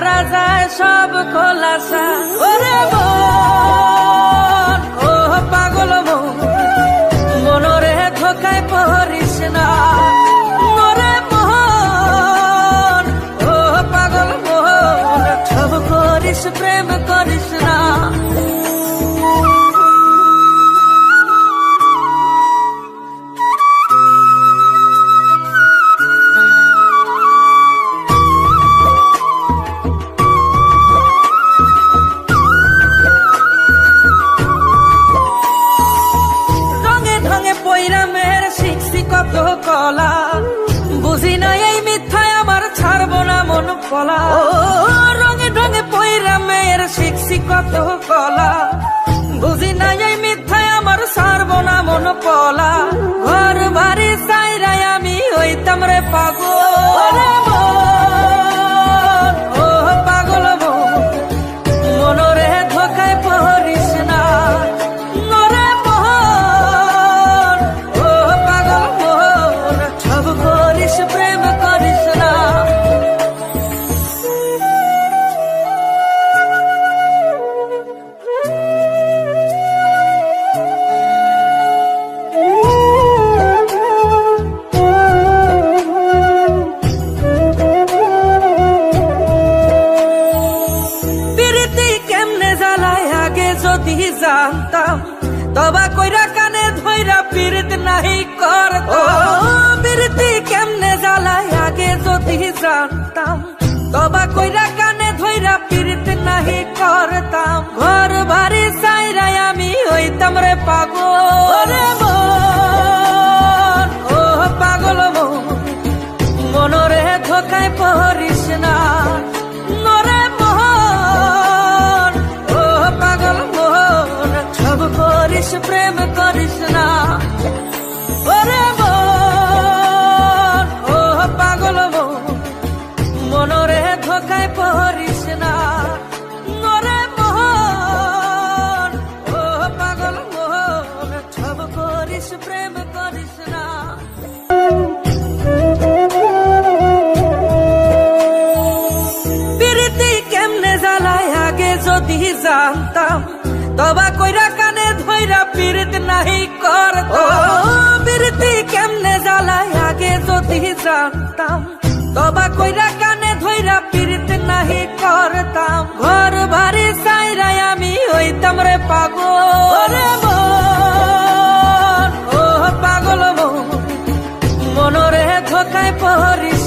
হারা যায় সব খোলাসা। ওরে ও পাগল মন, মনরে ধোকায় পহরিস না। পাগল প্রেম করিস না। কলা। ও রঙে ঢঙে পয়রা মেয়ের শিখছি কত কলা। যদি জানতাম তবা কইরা কানে ধইরা পীড়িত নাহি করত প্রীতি কেমনে জ্বালায় আগে যদি জানতাম তবা কইরা কানে ধইরা পীড়িত নাহি করতাম। ঘর বাড়ি সাইরাই আমি হইতাম রে পাগল। মনরে ধোকায় না। নরে মোহন, ও পাগল মোহন করিস, প্রেম করিস না। প্রীতি কেমনে জ্বালায় আগে যদি জানতাম, তবা কইরা কানে ধইরা পীড়িত নাহি করতাম। প্রীতি কেমনে জ্বালায় আগে যদি জানতাম, তবা কইরা পাগল ও পাগল মন মনরে ধোকায় পড়িস